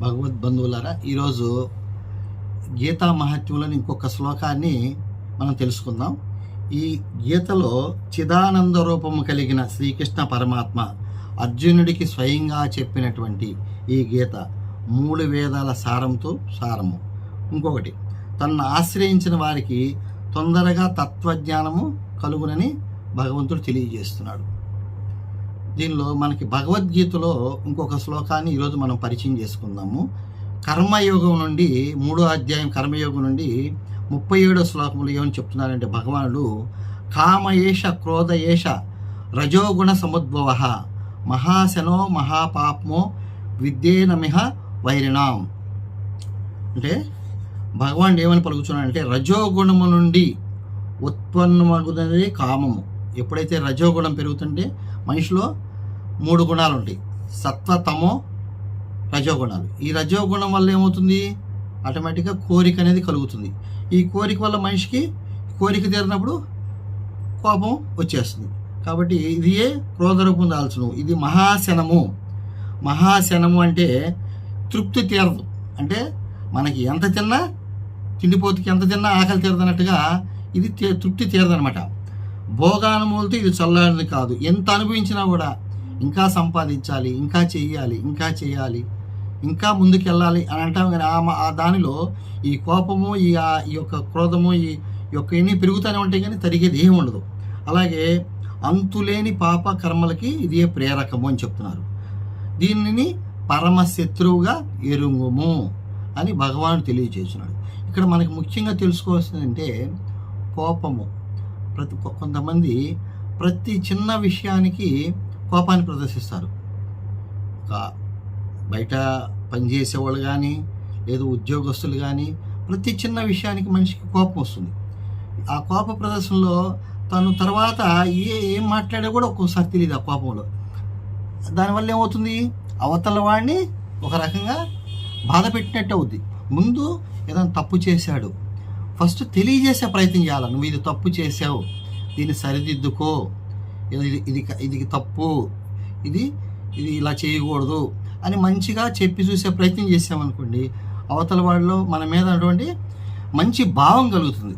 భగవద్ బంధువులారా ఈరోజు గీతా మహత్యంలోని ఇంకొక శ్లోకాన్ని మనం తెలుసుకుందాం. ఈ గీతలో చిదానంద రూపము కలిగిన శ్రీకృష్ణ పరమాత్మ అర్జునుడికి స్వయంగా చెప్పినటువంటి ఈ గీత మూడు వేదాల సారంతో సారము. ఇంకొకటి తనను ఆశ్రయించిన వారికి తొందరగా తత్వజ్ఞానము కలుగునని భగవంతుడు తెలియజేస్తున్నాడు. దీనిలో మనకి భగవద్గీతలో ఇంకొక శ్లోకాన్ని ఈరోజు మనం పరిచయం చేసుకుందాము. కర్మయోగం నుండి మూడో అధ్యాయం కర్మయోగం నుండి ముప్పై ఏడో శ్లోకములు ఏమని చెప్తున్నారంటే భగవానుడు కామయేష క్రోధయేష రజోగుణ సముద్భవ మహాశనో మహాపాప్మో విద్యేనమిహ వైరిణాం. అంటే భగవానుడు ఏమని పలుకుతున్నాడంటే రజోగుణము నుండి ఉత్పన్నమగుతున్నది కామము. ఎప్పుడైతే రజోగుణం పెరుగుతుంటే మనిషిలో మూడు గుణాలు ఉంటాయి సత్వ తమో రజోగుణాలు. ఈ రజోగుణం వల్ల ఏమవుతుంది? ఆటోమేటిక్గా కోరిక అనేది కలుగుతుంది. ఈ కోరిక వల్ల మనిషికి కోరిక తీరినప్పుడు కోపం వచ్చేస్తుంది. కాబట్టి ఇది ఏ క్రోధరూపం దాల్చును? ఇది మహాశనము. మహాశనము అంటే తృప్తి తీరదు. అంటే మనకి ఎంత తిన్నా తిండిపోతుకి ఎంత తిన్నా ఆకలి తీరదన్నట్టుగా ఇది తృప్తి తీరదనమాట భోగానుమూలతో ఇది చల్లని కాదు. ఎంత అనుభవించినా కూడా ఇంకా సంపాదించాలి ఇంకా చేయాలి ఇంకా చేయాలి ఇంకా ముందుకెళ్ళాలి అని అంటాం కానీ ఆ దానిలో ఈ కోపము ఈ ఈ యొక్క క్రోధము ఈ యొక్క ఎన్ని పెరుగుతూనే ఉంటాయి కానీ తరిగేది ఏమి ఉండదు. అలాగే అంతులేని పాప కర్మలకి ఇదే ప్రేరకము అని చెప్తున్నారు. దీనిని పరమశత్రువుగా ఎరుంగుము అని భగవాను తెలియజేస్తున్నాడు. ఇక్కడ మనకి ముఖ్యంగా తెలుసుకోవాల్సిందంటే కోపము. ప్రతి కొంతమంది ప్రతి చిన్న విషయానికి కోపాన్ని ప్రదర్శిస్తారు. ఒక బయట పనిచేసేవాళ్ళు కానీ లేదు ఉద్యోగస్తులు కానీ ప్రతి చిన్న విషయానికి మనిషికి కోపం వస్తుంది. ఆ కోప ప్రదర్శనలో తను తర్వాత ఏ ఏం మాట్లాడా కూడా ఒక్కోసారి తెలియదు ఆ కోపంలో. దానివల్ల ఏమవుతుంది? అవతల వాడిని ఒక రకంగా బాధ పెట్టినట్టు అవుద్ది. ముందు ఏదైనా తప్పు చేశాడు. ఫస్ట్ తెలియజేసే ప్రయత్నం చేయాలి. నువ్వు ఇది తప్పు చేసావు. దీన్ని సరిదిద్దుకో. ఇది ఇది ఇది తప్పు. ఇది ఇది ఇలా చేయకూడదు అని మంచిగా చెప్పి చూసే ప్రయత్నం చేసామనుకోండి అవతల వాళ్ళు మన మీద అటువంటి మంచి భావం కలుగుతుంది.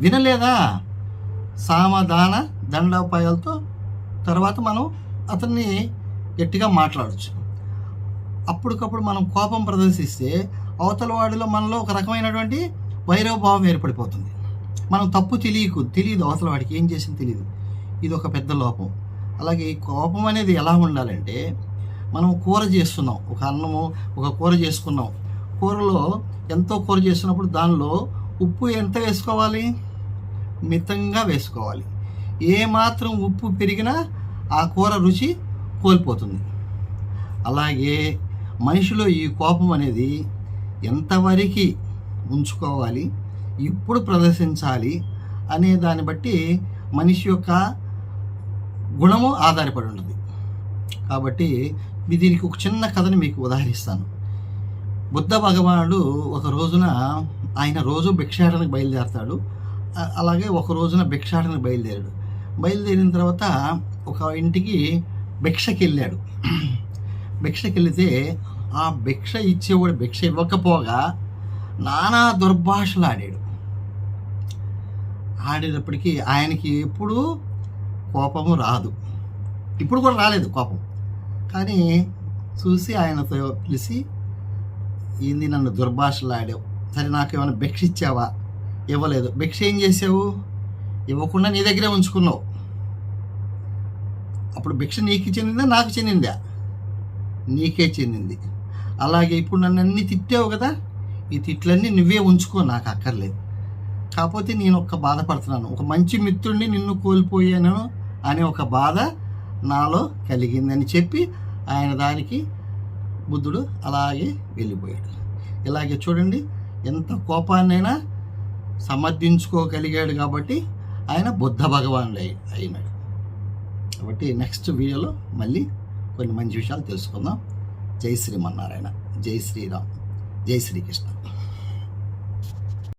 వినలేదా? సామధాన దండోపాయాలతో తర్వాత మనం అతన్ని గట్టిగా మాట్లాడచ్చు. అప్పటికప్పుడు మనం కోపం ప్రదర్శిస్తే అవతల వాడిలో మనలో ఒక రకమైనటువంటి వైరవభావం ఏర్పడిపోతుంది. మనం తప్పు తెలియకు తెలియదు అవతల వాడికి ఏం చేసింది తెలియదు. ఇది ఒక పెద్ద లోపం. అలాగే ఈ కోపం అనేది ఎలా ఉండాలంటే మనం కూర చేస్తున్నాం. ఒక అన్నము ఒక కూర చేసుకున్నాం. కూరలో ఎంతో కూర చేస్తున్నప్పుడు దానిలో ఉప్పు ఎంత వేసుకోవాలి? మితంగా వేసుకోవాలి. ఏ మాత్రం ఉప్పు పెరిగినా ఆ కూర రుచి కోల్పోతుంది. అలాగే మనిషిలో ఈ కోపం అనేది ఎంతవరకు ఉంచుకోవాలి ఎప్పుడు ప్రదర్శించాలి అనే దాన్ని బట్టి మనిషి యొక్క గుణము ఆధారపడి ఉంటుంది. కాబట్టి మీ దీనికి ఒక చిన్న కథని మీకు ఉదాహరిస్తాను. బుద్ధ భగవానుడు ఒక రోజున ఆయన రోజు భిక్షాటనకు బయలుదేరతాడు. అలాగే ఒక రోజున భిక్షాటనకు బయలుదేరాడు. బయలుదేరిన తర్వాత ఒక ఇంటికి భిక్షకి వెళ్ళాడు భిక్షకి వెళితే ఆ భిక్ష ఇచ్చేవాడు భిక్ష ఇవ్వకపోగా నానా దుర్భాషలు ఆడాడు. ఆడేటప్పటికీ ఆయనకి ఎప్పుడూ కోపము రాదు. ఇప్పుడు కూడా రాలేదు కోపం. కానీ చూసి ఆయనతో పిలిచి ఏంది నన్ను దుర్భాషలు ఆడావు సరే నాకు ఏమైనా భిక్ష ఇచ్చావా? ఇవ్వలేదు. భిక్ష ఏం చేసావు? ఇవ్వకుండా నీ దగ్గరే ఉంచుకున్నావు. అప్పుడు భిక్ష నీకు చెందిందా నాకు చెందిందా? నీకే చెందింది. అలాగే ఇప్పుడు నన్ను అన్నీ తిట్టావు కదా? ఈ తిట్లన్నీ నువ్వే ఉంచుకో నాకు అక్కర్లేదు. కాకపోతే నేను ఒక్క బాధపడుతున్నాను. ఒక మంచి మిత్రుడిని నిన్ను కోల్పోయాను. అనే ఒక బాధ నాలో కలిగిందని చెప్పి ఆయన దానికి బుద్ధుడు అలాగే వెళ్ళిపోయాడు. ఇలాగే చూడండి ఎంత కోపాన్నైనా సమర్థించుకోగలిగాడు కాబట్టి ఆయన బుద్ధ భగవానుడు అయినాడు. కాబట్టి నెక్స్ట్ వీడియోలో మళ్ళీ కొన్ని మంచి విషయాలు తెలుసుకుందాం. జై శ్రీమన్నారాయణ. జై శ్రీరామ్. జై శ్రీకృష్ణ.